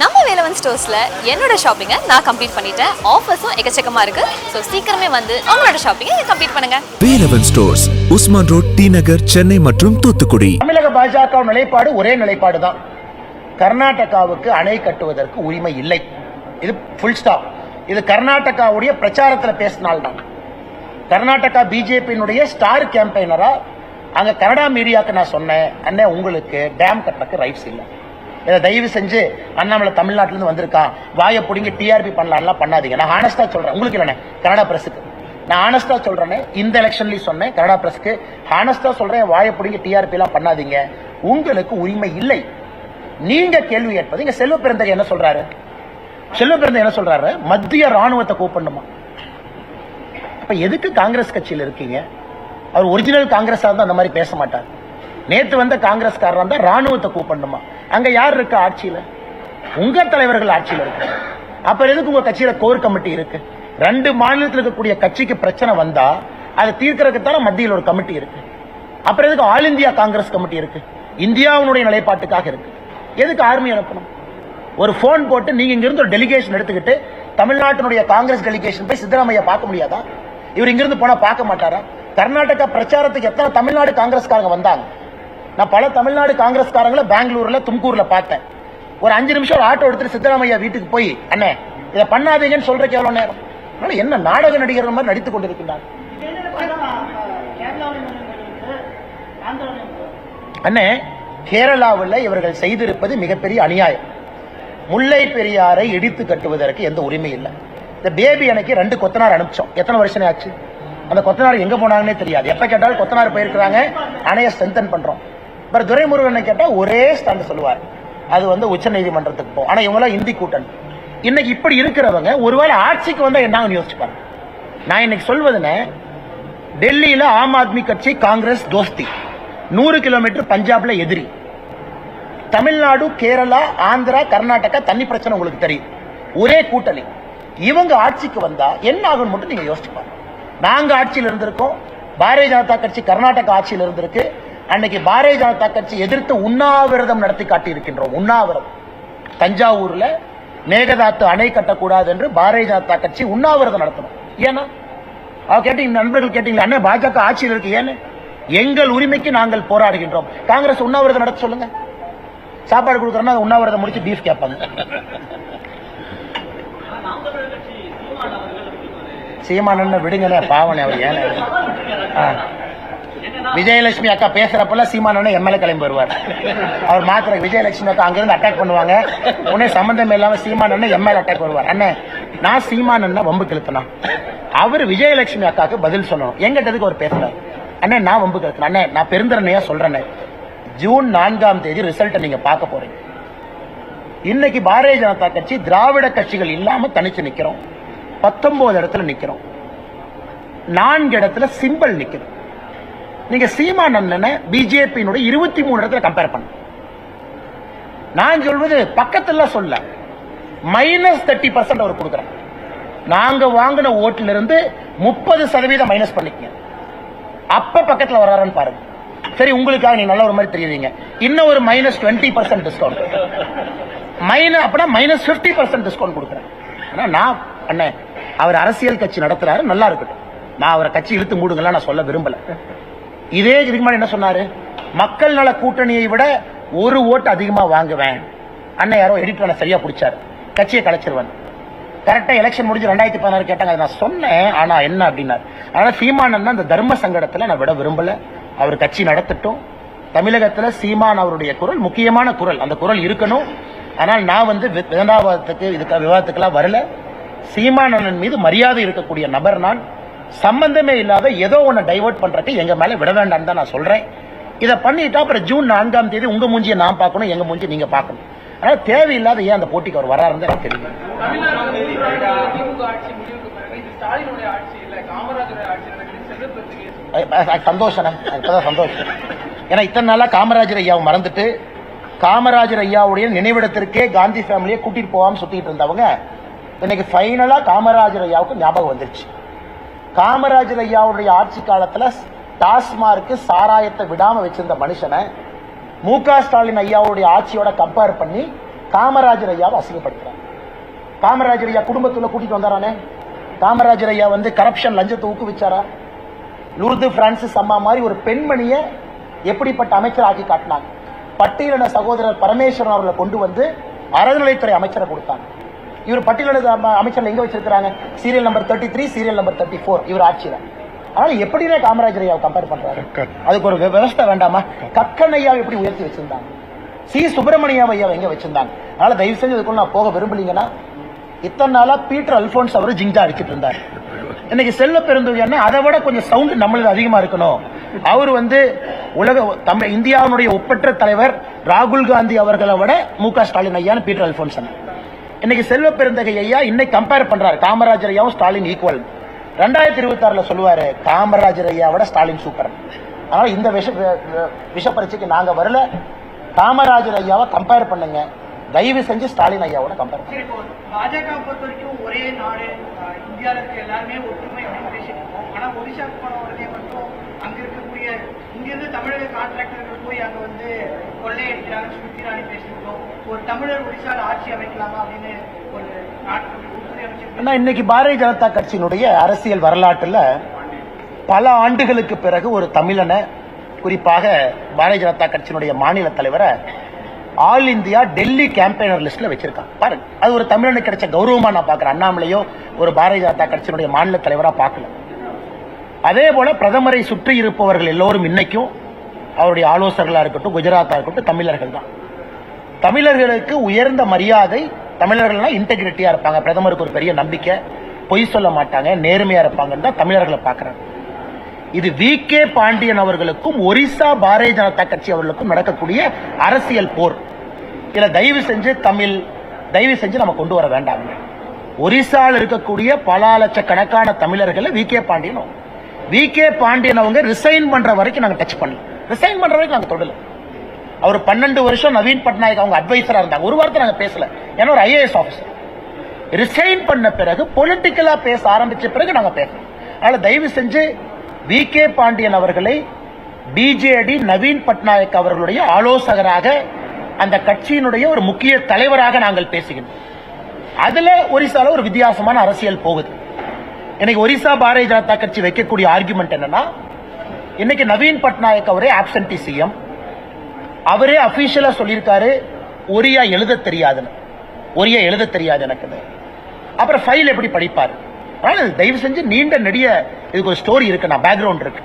நம்ம வேலவன் ஸ்டோர்ஸ்ல என்னோட ஷாப்பிங்கை நான் கம்ப்ளீட் பண்ணிட்டேன். ஆஃபர்ஸும் எக்கச்சக்கமா இருக்கு. ஸோ சீக்கிரமே வந்து உங்களோட ஷாப்பிங்கை கம்ப்ளீட் பண்ணுங்க. Velavan stores Usman road T Nagar Chennai மற்றும் தூத்துக்குடி. தமிழக பாஜக நிலைப்பாடு ஒரே நிலைப்பாடு தான் கர்நாடகாவுக்கு அணை கட்டுவதற்கு உரிமை இல்லை. இது ஃபுல் ஸ்டாப் இது கர்நாடகாவுடைய பிரச்சாரத்துல பேசினால்தான். கர்நாடகா பிஜேபியினுடைய ஸ்டார் கேம்பெயினரா அங்க கனடா மீடியாக்கு நான் சொன்னேன் அண்ணே உங்களுக்கு டேம் கட்டுறதுக்கு ரைட்ஸ் இல்லை. இதை தயவு செஞ்சு அண்ணாமலை தமிழ்நாட்டுல இருந்து வந்திருக்கான் வாயை பிடிங்க டிஆர்பி பண்ணலாம்லாம் பண்ணாதீங்க. நான் ஆனஸ்டா சொல்கிறேன் உங்களுக்கு இல்லைண்ணே கனடா பிரஸுக்கு நான் ஆனஸ்டா சொல்றேனே இந்த எலெக்ஷன்லேயும் சொன்னேன் கனடா பிரஸ்க்கு ஆனஸ்டா சொல்றேன் வாயை பிடிங்க டிஆர்பிலாம் பண்ணாதீங்க. உங்களுக்கு உரிமை இல்லை. நீங்கள் கேள்வி கேட்பது இங்கே செல்வ பிறந்தகை என்ன சொல்றாரு? செல்வ பிறந்தகை என்ன சொல்றாரு? மத்திய ராணுவத்தை கூப்பிடணுமா? அப்போ எதுக்கு காங்கிரஸ் கட்சியில் இருக்கீங்க? அவர் ஒரிஜினல் காங்கிரஸாக இருந்தால் அந்த மாதிரி பேச மாட்டார். நேத்து வந்த காங்கிரஸ்காரர் தான் ராணுவத்தை கூப்பிடணுமா? அங்க யார் இருக்கா ஆட்சியில? உங்க தலைவர்கள் ஆட்சியில இருக்கு? அப்ப எதுக்கு உங்க கட்சியில கோர் கமிட்டி இருக்கு? ரெண்டு மாநிலத்தில் இருக்கக்கூடிய கட்சிக்கு பிரச்சனை வந்தா அதை தீர்க்கறதுக்கு தானே மத்தியில் ஒரு கமிட்டி இருக்கு. அப்புறம் எதுக்கு ஆல் இந்தியா காங்கிரஸ் கமிட்டி இருக்கு? இந்தியாவுடைய நிலைப்பாட்டுக்காக இருக்கு. எதுக்கு ஆர்மி அனுப்பணும்? ஒரு போன் போட்டு நீங்க இங்கிருந்து ஒரு டெலிகேஷன் எடுத்துக்கிட்டு தமிழ்நாட்டினுடைய காங்கிரஸ் டெலிகேஷன் போய் சித்தராமையா பார்க்க முடியாதா? இவர் இங்கிருந்து போனா பார்க்க மாட்டாரா? கர்நாடகா பிரச்சாரத்துக்கு எத்தனை தமிழ்நாடு காங்கிரஸ்காரங்க வந்தாங்க? நான் பல தமிழ்நாடு காங்கிரஸ்காரங்களை பெங்களூர்ல தும்கூர்ல பார்த்தேன். ஒரு அஞ்சு நிமிஷம் ஒரு ஆட்டோ எடுத்துட்டு சித்தராமையா வீட்டுக்கு போய் அண்ணே இதை பண்ணாதீங்கன்னு சொல்ற எவ்வளவு நேரம்? அதனால என்ன நாடக நடிகர் மாதிரி நடித்துக் கொண்டிருக்கின்றார். அண்ணே கேரளாவில் இவர்கள் செய்திருப்பது மிகப்பெரிய அநியாயம். முல்லை பெரியாரை இடித்து கட்டுவதற்கு எந்த உரிமை இல்லை. இந்த பேபி எனக்கு ரெண்டு கொத்தனார் அனுப்பிச்சோம். எத்தனை வருஷம் ஆச்சு? அந்த கொத்தனார் எங்க போனாங்கன்னே தெரியாது. எப்ப கேட்டாலும் கொத்தனார் போயிருக்கிறாங்க. அணைய ஸ்ட்ரென்தன் பண்றோம். அப்புறம் துரைமுருகனை கேட்டால் ஒரே ஸ்டாண்ட் சொல்லுவார். அது வந்து உச்ச நீதிமன்றத்துக்கு போகும் ஆனால் இவங்களாம் இந்தி கூட்டணி இன்னைக்கு இப்படி இருக்கிறவங்க ஒருவேளை ஆட்சிக்கு வந்தால் என்ன யோசிச்சு பாருங்க நான் இன்னைக்கு சொல்வதுன்னு டெல்லியில் ஆம் ஆத்மி கட்சி காங்கிரஸ் தோஸ்தி நூறு கிலோமீட்டர் பஞ்சாப்ல எதிரி. தமிழ்நாடு கேரளா ஆந்திரா கர்நாடகா தண்ணி பிரச்சனை உங்களுக்கு தெரியும். ஒரே கூட்டணி. இவங்க ஆட்சிக்கு வந்தா என்ன ஆகும் மட்டும் நீங்க யோசிச்சு பாருங்க நாங்க ஆட்சியில் இருந்திருக்கோம். பாரதிய ஜனதா கட்சி கர்நாடகா ஆட்சியில் இருந்திருக்கு. அன்னைக்கு பாரதிய ஜனதா கட்சி எதிர்த்து உண்ணாவிரதம் நடத்தி காட்டி இருக்கின்றோம் உண்ணாவிரதம். தஞ்சாவூர்ல மேகதாத்து அணை கட்டக்கூடாது என்று பாரதிய ஜனதா கட்சி உண்ணாவிரதம் நடத்தணும். ஏன்னா அவ கேட்டீங்க நண்பர்கள் கேட்டீங்களா அண்ணே பாஜக ஆட்சியில் இருக்கு ஏன்னு? எங்கள் உரிமைக்கு நாங்கள் போராடுகின்றோம். காங்கிரஸ் உண்ணாவிரதம் நடத்த சொல்லுங்க. சாப்பாடு கொடுக்குறோம்னா உண்ணாவிரதம் முடிச்சு பீஃப் கேட்பாங்க. சீமானன் விடுங்களேன் பாவனை அவர் ஏன்னு? விஜயலட்சுமி அக்கா பேசுறப்பல சீமானன் எம்எல்ஏ கிளம்பி வருவார். அவர் மாத்திர விஜயலட்சுமி அக்கா அங்கிருந்து அட்டாக் பண்ணுவாங்க. உடனே சம்பந்தம் இல்லாம சீமானன் எம்எல்ஏ அட்டாக் வருவார். அண்ணே நான் சீமானன் வம்பு கிழத்தினா அவர் விஜயலட்சுமி அக்காவுக்கு பதில் சொல்லணும். எங்கிட்டதுக்கு அவர் பேசுறாரு? அண்ணே நான் வம்பு கிழத்தினேன் அண்ணே நான் பெருந்தரனையா சொல்றேன். ஜூன் நான்காம் தேதி ரிசல்ட்டை நீங்க பார்க்க போறீங்க. இன்னைக்கு பாரதிய ஜனதா கட்சி திராவிட கட்சிகள் இல்லாம தனிச்சு நிக்கிறோம். பத்தொன்பது இடத்துல நிக்கிறோம். நான்கு இடத்துல சிம்பிள் நிக்குது. நீங்க சீமான் அண்ணனை பிஜேபியினுடைய இருபத்தி மூணு இடத்துல கம்பேர் பண்ண. நான் சொல்வது பக்கத்துல சொல்ல. மைனஸ் தேர்ட்டி பர்சன்ட் அவர் கொடுக்குறாங்க நாங்க வாங்கின ஓட்டுல இருந்து முப்பது சதவீதம் மைனஸ் பண்ணிக்கங்க. அப்ப பக்கத்துல வராருன்னு பாருங்க. சரி உங்களுக்காக நீங்க நல்ல ஒரு மாதிரி தெரியுறீங்க. இன்னும் ஒரு minus twenty percent discount minus அப்படின்னா மைனஸ் பிப்டி பர்சன்ட் டிஸ்கவுண்ட் கொடுக்குறேன். ஆனா நான் அண்ணன் அவர் அரசியல் கட்சி நடத்துறாரு நல்லா இருக்கட்டும். நான் அவரை கட்சி இழுத்து மூடுங்களா நான் சொல்ல விரும்பல. இதே இதுக்கு முன்னாடி என்ன சொன்னாரு? மக்கள் நல கூட்டணியை விட ஒரு ஓட்டு அதிகமா வாங்குவேன். அண்ணன் யாரோ எடிட்டர் சரியா பிடிச்சாரு. கட்சியை கலைச்சிருவன். கரெக்டா எலெக்ஷன் முடிஞ்சு ரெண்டாயிரத்தி பதினாறு கேட்டாங்க. அதை நான் சொன்னேன். ஆனா என்ன அப்படின்னாரு. அதனால சீமானன் அந்த தர்ம சங்கடத்துல நான் விட விரும்பல. அவர் கட்சி நடத்தட்டும். தமிழகத்துல சீமான் அவருடைய குரல் முக்கியமான குரல். அந்த குரல் இருக்கணும். ஆனால் நான் வந்து வி- விதண்டாவாதத்துக்கு இதுக்கு விவாதத்துக்கெல்லாம் வரல. சீமானன் மீது மரியாதை இருக்கக்கூடிய நபர் நான். சம்பந்தமே இல்லாத ஏதோ ஒன்று டைவர்ட் பண்றதுக்கு எங்கள் மேலே விட வேண்டாம் தான் நான் சொல்றேன். இதை பண்ணிட்டா அப்புறம் ஜூன் நான்காம் தேதி உங்கள் மூஞ்சியை நான் பார்க்கணும் எங்க மூஞ்சி நீங்கள் பார்க்கணும். ஆனால் தேவையில்லாத ஏன் அந்த போட்டிக்கு அவர் வராருன்னு எனக்கு தெரியும். சந்தோஷம் சந்தோஷம். ஏன்னா இத்தனை நாளா காமராஜர் ஐயாவை மறந்துட்டு காமராஜர் ஐயாவுடைய நினைவிடத்திற்கே காந்தி ஃபேமிலியை கூட்டிட்டு போகாமல் சுத்திட்டு இருந்தவங்க இன்னைக்கு ஃபைனலாக காமராஜர் ஐயாவுக்கு ஞாபகம் வந்துருச்சு. காமராஜர் ஐயாவுடைய ஆட்சி காலத்துல டாஸ்மார்க்கு சாராயத்தை விடாம வச்சிருந்த மனுஷனை மு க ஸ்டாலின் ஐயாவுடைய ஆட்சியோட கம்பேர் பண்ணி காமராஜர் ஐயாவை அசிங்கப்படுத்துறாங்க. காமராஜர் ஐயா குடும்பத்துல கூட்டிட்டு வந்தாரானே? காமராஜர் ஐயா வந்து கரப்ஷன் லஞ்சத்தை ஊக்குவிச்சாரா? லூர்து பிரான்சிஸ் அம்மா மாதிரி ஒரு பெண்மணியை எப்படிப்பட்ட அமைச்சர் ஆக்கி காட்டினாங்க? பட்டியலின சகோதரர் பரமேஸ்வரன் அவர்களை கொண்டு வந்து அறநிலைத்துறை அமைச்சரை கொடுத்தாங்க. இவர் பட்டியலின அம- அமைச்சர்ல எங்க வச்சிருக்காங்க serial number thirty three serial number thirty four இவர் ஆட்சியில. அதனால எப்படினே காமராஜர் ஐயாவை கம்பேர் பண்றாரு? அதுக்கு ஒரு வி- விவஸ்தை வேண்டாமா? கக்கன். ஐயாவை எப்படி உயர்த்தி வச்சிருந்தாங்க? சி. சுப்பிரமணியம் ஐயாவை எங்க வச்சிருந்தாங்க? அதனால தயவு செஞ்சு இதுக்குள்ள நான் போக விரும்பலீங்கன்னா இத்தனை நாளா பீட்டர் அல்போன்ஸ் அவர் ஜிங்ஜா அடிச்சிட்டு இருந்தார். இன்னைக்கு செல்வ பெருந்தொழில் அதை விட கொஞ்சம் சவுண்ட் நம்மளது அதிகமா இருக்கணும். அவர் வந்து உலக தமிழ் இந்தியாவுடைய ஒப்பற்ற தலைவர் ராகுல் காந்தி அவர்களை விட மு க ஸ்டாலின் ஐயான்னு பீட்டர் அல்போன்சன் இன்னைக்கு செல்வ பெருந்தகை ஐயா இன்னைக்கு கம்பேர் பண்றாரு. காமராஜர் ஐயாவும் ஸ்டாலின் ஈக்குவல் ரெண்டாயிரத்தி இருபத்தி ஆறுல சொல்லுவாரு காமராஜர் ஐயா விட ஸ்டாலின் சூப்பர் அதனால இந்த விஷ விஷ பரீட்சைக்கு நாங்க வரல. காமராஜர் ஐயாவை கம்பேர் பண்ணுங்க. தயவு செஞ்சு ஸ்டாலின் ஐயாவோட கம்பேர் பாஜக பொறுத்த வரைக்கும் ஒரே நாடு இருக்க எல்லாருமே ஒற்றுமை அப்படின்னு பேசிட்டு இருக்கோம். ஆனா ஒடிஷாக்கு போன உடனே மட்டும் அங்க இருக்கக்கூடிய இங்க இருந்து தமிழக கான்ட்ராக்டர்கள் போய் அங்க வந்து கொள்ளையடிக்கிறாங்க ஸ்மிருதி இராணி பேசியிருக்கோம் ஒரு தமிழர் ஒடிசால ஆட்சி அமைக்கலாமா அப்படின்னு ஒரு நாட்டு இன்னைக்கு பாரதிய ஜனதா கட்சியினுடைய அரசியல் வரலாற்றுல பல ஆண்டுகளுக்கு பிறகு ஒரு தமிழனை குறிப்பாக பாரதிய ஜனதா கட்சியினுடைய மாநில தலைவரை ஆல் இந்தியா டெல்லி கேம்பெயினர் லிஸ்ட்ல வச்சிருக்காங்க. பாருங்க. அது ஒரு தமிழனுக்கு கிடைச்ச கௌரவமா நான் பாக்குறேன் அண்ணாமலையோ ஒரு பாரதிய ஜனதா கட்சியினுடைய மாநில தலைவரா பார்க்கல. அதே போல பிரதமரை சுற்றி இருப்பவர்கள் எல்லோரும் இன்னைக்கும் அவருடைய ஆலோசகர்களா இருக்கட்டும் குஜராத்தா இருக்கட்டும் தமிழர்கள் தான். தமிழர்களுக்கு உயர்ந்த மரியாதை தமிழர்கள்னா இன்டெகிரிட்டியா இருப்பாங்க. பிரதமருக்கு ஒரு பெரிய நம்பிக்கை. பொய் சொல்ல மாட்டாங்க. நேர்மையா இருப்பாங்கன்னு தான் தமிழர்களை பார்க்கறாங்க. இது வி கே பாண்டியன் அவர்களுக்கும் ஒரிசா பாரதிய ஜனதா கட்சி அவர்களுக்கும் நடக்கக்கூடிய அரசியல் போர். இதில் தயவு செஞ்சு தமிழ் தயவு செஞ்சு நம்ம கொண்டு வர வேண்டாம். ஒரிசாவில் இருக்கக்கூடிய பல லட்சக்கணக்கான தமிழர்களை V K Pandian V K Pandian அவங்க ரிசைன் பண்ற வரைக்கும் நாங்கள் டச் பண்ணல. ரிசைன் பண்ற வரைக்கும் நாங்கள் தொடல. அவர் பன்னெண்டு வருஷம் நவீன் பட்நாயக் அவங்க அட்வைசரா இருந்தாங்க. ஒரு வாரத்தை நாங்கள் பேசல. ஏன்னா ஒரு ஐஏஎஸ் ஆஃபீஸர் ரிசைன் பண்ண பிறகு பொலிட்டிக்கலா பேச ஆரம்பிச்ச பிறகு நாங்கள் பேசணும் அதனால தயவு செஞ்சு வி கே பாண்டியன் அவர்களை பிஜேடி நவீன் பட்நாயக் அவர்களுடைய ஆலோசகராக அந்த கட்சியினுடைய ஒரு முக்கிய தலைவராக நாங்கள் பேசுகிறோம். அதுல ஒரிசால ஒரு வித்தியாசமான அரசியல் போகுது. இன்னைக்கு ஒரிசா பாரதிய ஜனதா கட்சி வைக்கக்கூடிய ஆர்குமெண்ட் என்னன்னா இன்னைக்கு நவீன் பட்நாயக் அவரே ஆப்சன்டி சிஎம் அவரே அபிஷியலா சொல்லியிருக்காரு ஒரியா எழுத தெரியாதுன்னு ஒரியா எழுத தெரியாது எனக்கு அப்புறம் ஃபைல் எப்படி படிப்பாரு? ஆனால் தயவு செஞ்சு நீண்ட நெடிய இதுக்கு ஒரு ஸ்டோரி இருக்கு நான் பேக்ரவுண்ட் இருக்கு.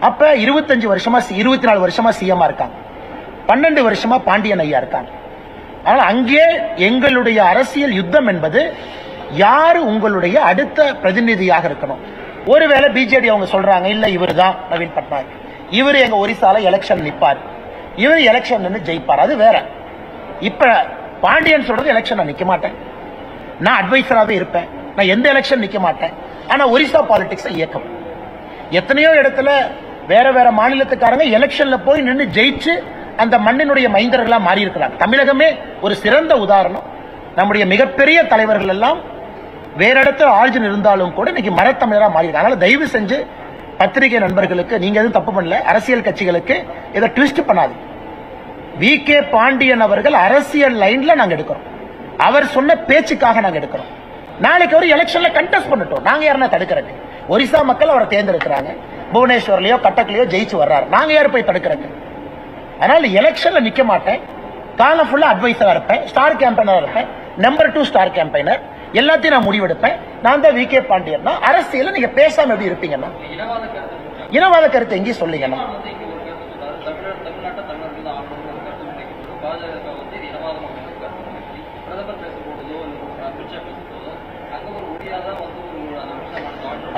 அப்ப இருபத்தஞ்சு வருஷமா இருபத்தி நாலு வருஷமா சிஎம்மா இருக்காங்க. பன்னெண்டு வருஷமா பாண்டியன் ஐயா இருக்காங்க. ஆனால் அங்கே எங்களுடைய அரசியல் யுத்தம் என்பது யாரு உங்களுடைய அடுத்த பிரதிநிதியாக இருக்கணும்? ஒருவேளை பிஜேடி அவங்க சொல்றாங்க இல்ல இவர் தான் நவீன் பட்நாயக். இவர் எங்க ஒரிசால எலெக்ஷன் நிப்பார். இவர் எலெக்ஷன் நின்று ஜெயிப்பார். அது வேற. இப்ப பாண்டியன் சொல்றது எலெக்ஷன் நிக்க மாட்டேன். நான் அட்வைசராகவே இருப்பேன். நான் எந்த எலெக்ஷன் நிக்க மாட்டேன். ஆனா ஒரிசா பாலிடிக்ஸ் இயக்கம். எத்தனையோ இடத்துல வேற வேற மாநிலத்துக்காரங்க எலெக்ஷன்ல போய் நின்று ஜெயிச்சு அந்த மண்ணினுடைய மைந்தர்களா மாறி இருக்கிறாங்க தமிழகமே ஒரு சிறந்த உதாரணம். நம்முடைய மிகப்பெரிய தலைவர்கள் எல்லாம் வேற இடத்துல ஆர்ஜின் இருந்தாலும் கூட இன்னைக்கு மரத்தமிழராக மாறி அதனால தயவு செஞ்சு பத்திரிகை நண்பர்களுக்கு நீங்க எதுவும் தப்பு பண்ணல அரசியல் கட்சிகளுக்கு இதை ட்விஸ்ட் பண்ணாது வி. கே. பாண்டியன் அவர்கள் அரசியல் லைன்ல நாங்க எடுக்கிறோம். அவர் சொன்ன பேச்சுக்காக நாங்க எடுக்கிறோம். நாளைக்கு ஒரு எலெக்ஷன்ல கண்டெஸ்ட் பண்ணட்டும். நாங்க யாருன்னா தடுக்கிறது ஒரிசா மக்கள் அவரை தேர்ந்தெடுக்கிறாங்க. புவனேஸ்வர்லயோ கட்டக்லயோ ஜெயிச்சு வர்றாரு. நாங்க யார் போய் தடுக்கிறது அதனால எலெக்ஷன்ல நிக்க மாட்டேன். காலம் ஃபுல்லா அட்வைசரா இருப்பேன். ஸ்டார் கேம்பெயினரா இருப்பேன். நம்பர் டூ ஸ்டார் கேம்பெயினர் எல்லாத்தையும் நான் முடிவெடுப்பேன். நான் தான் வி கே பாண்டியன் அரசியல நீங்க பேசாம எப்படி இருப்பீங்கன்னா? இனவாத கருத்து எங்கேயும் சொல்லீங்கன்னா தமிழ்நாட்டை தமிழர்கள் பாஜக வந்து இனவாதமாக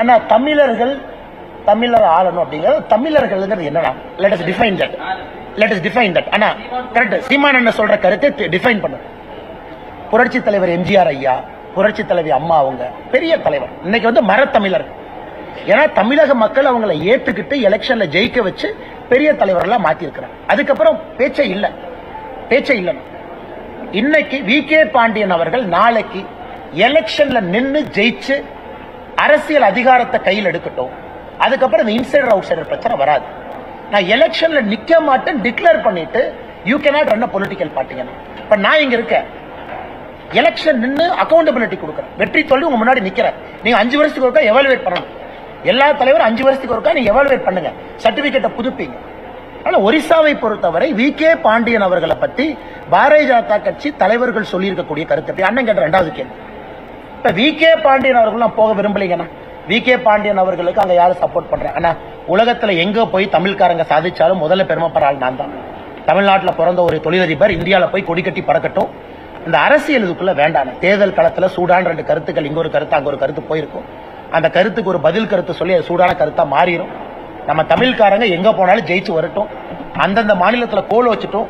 ஆனா தமிழர்கள் தமிழர் ஆளணும் அப்படிங்கிறது தமிழர்கள்ங்கிறது என்னன்னா let us define that let us define that ஆனா கரெக்ட் சீமான் என்ன சொல்ற கருத்தை டிஃபைன் பண்ணு. புரட்சி தலைவர் எம்ஜிஆர் ஐயா புரட்சி தலைவி அம்மா அவங்க பெரிய தலைவர். இன்னைக்கு வந்து மரத்தமிழர். ஏன்னா தமிழக மக்கள் அவங்கள ஏத்துக்கிட்டு எலெக்ஷன்ல ஜெயிக்க வச்சு பெரிய தலைவர்களா மாத்தி இருக்கிறாங்க அதுக்கப்புறம் பேச்சே இல்லை. பேச்சே இல்லைன்னு இன்னைக்கு வி கே பாண்டியன் அவர்கள் நாளைக்கு எலெக்ஷன்ல நின்று ஜெயிச்சு அரசியல் அதிகாரத்தை கையில் எடுக்கட்டும். அதுக்கப்புறம் இந்த இன்சைடர் அவுட் சைடர் பிரச்சனை வராது. நான் எலெக்ஷன்ல நிக்க மாட்டேன் டிக்ளேர் பண்ணிட்டு யூ கேனாட் ரன் பொலிட்டிக்கல் பார்ட்டிங்கன்னு இப்ப நான் இங்க இருக்கேன். எலெக்ஷன் நின்று அக்கௌண்டபிலிட்டி கொடுக்குறேன். வெற்றி தோல்வி உங்க முன்னாடி நிக்கிறேன். நீங்க அஞ்சு வருஷத்துக்கு ஒருக்கா எவாலுவேட் பண்ணணும். எல்லா தலைவரும் அஞ்சு வருஷத்துக்கு ஒருக்கா நீங்க எவாலுவேட் பண்ணுங்க. சர்டிபிகேட்டை புதுப்பிங்க. ஆனால் ஒரிசாவை பொறுத்தவரை வி. கே. பாண்டியன் அவர்களை பற்றி பாரதிய ஜனதா கட்சி தலைவர்கள் சொல்லியிருக்கக்கூடிய கருத்து அண்ணன் கேட்ட ரெண்டாவது கேள்வி. இப்போ வி. கே. பாண்டியன் அவர்கள்லாம் போக விரும்பலைங்கண்ணா வி. கே. பாண்டியன் அவர்களுக்கு அங்கே யாரும் சப்போர்ட் பண்ணுறாங்க அண்ணா உலகத்தில் எங்கே போய் தமிழ்காரங்க சாதிச்சாலும் முதல்ல பெருமைப்படாள் நான் தான். தமிழ்நாட்டில் பிறந்த ஒரு தொழிலதிபர் இந்தியாவில் போய் கொடி கட்டி பறக்கட்டும். இந்த அரசியல் இதுக்குள்ள வேண்டாம் தேர்தல் களத்தில் சூடான ரெண்டு கருத்துக்கள் இங்கே ஒரு கருத்து அங்கே ஒரு கருத்து போயிருக்கும். அந்த கருத்துக்கு ஒரு பதில் கருத்து சொல்லி அது சூடான கருத்தாக மாறிடும் நம்ம தமிழ்காரங்க எங்க போனாலும் ஜெயிச்சு வரட்டும். அந்தந்த மாநிலத்துல கோல் வச்சுட்டும்.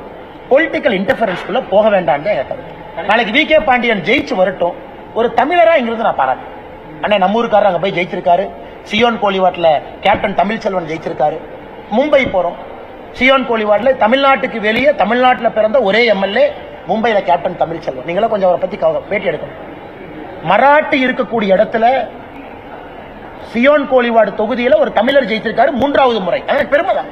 பொலிட்டிக்கல் இன்டர்ஃபரன்ஸ்குள்ள போக வேண்டாம் நாளைக்கு வி கே பாண்டியன் ஜெயிச்சு வரட்டும். ஒரு தமிழரா இங்கிருந்து நான் பாராட்டேன் அண்ணே நம்ம ஊருக்காரர் அங்க போய் ஜெயிச்சிருக்காரு. சியோன் கோலிவாட்ல கேப்டன் தமிழ்ச்செல்வன் ஜெயிச்சிருக்காரு. மும்பை போறோம். சியோன் கோலிவாட்ல தமிழ்நாட்டுக்கு வெளியே தமிழ்நாட்டில் பிறந்த ஒரே எம்எல்ஏ மும்பையில் கேப்டன் தமிழ்ச்செல்வன் நீங்களும் கொஞ்சம் அவரை பத்தி பேட்டி எடுக்கணும். மராட்டி இருக்கக்கூடிய இடத்துல சியோன் கோலிவாடு தொகுதியில ஒரு தமிழர் ஜெயித்திருக்காரு மூன்றாவது முறை. எனக்கு பெருமை தான்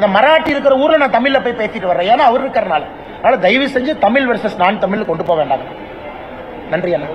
அந்த மராட்டி இருக்கிற ஊர்ல நான் தமிழ்ல போய் பேசிட்டு வர்றேன். ஏன்னா அவர் இருக்கிறனால. அதனால தயவு செஞ்சு தமிழ் வெர்சஸ் நான் தமிழ் கொண்டு போக வேண்டாம். நன்றி அண்ணா.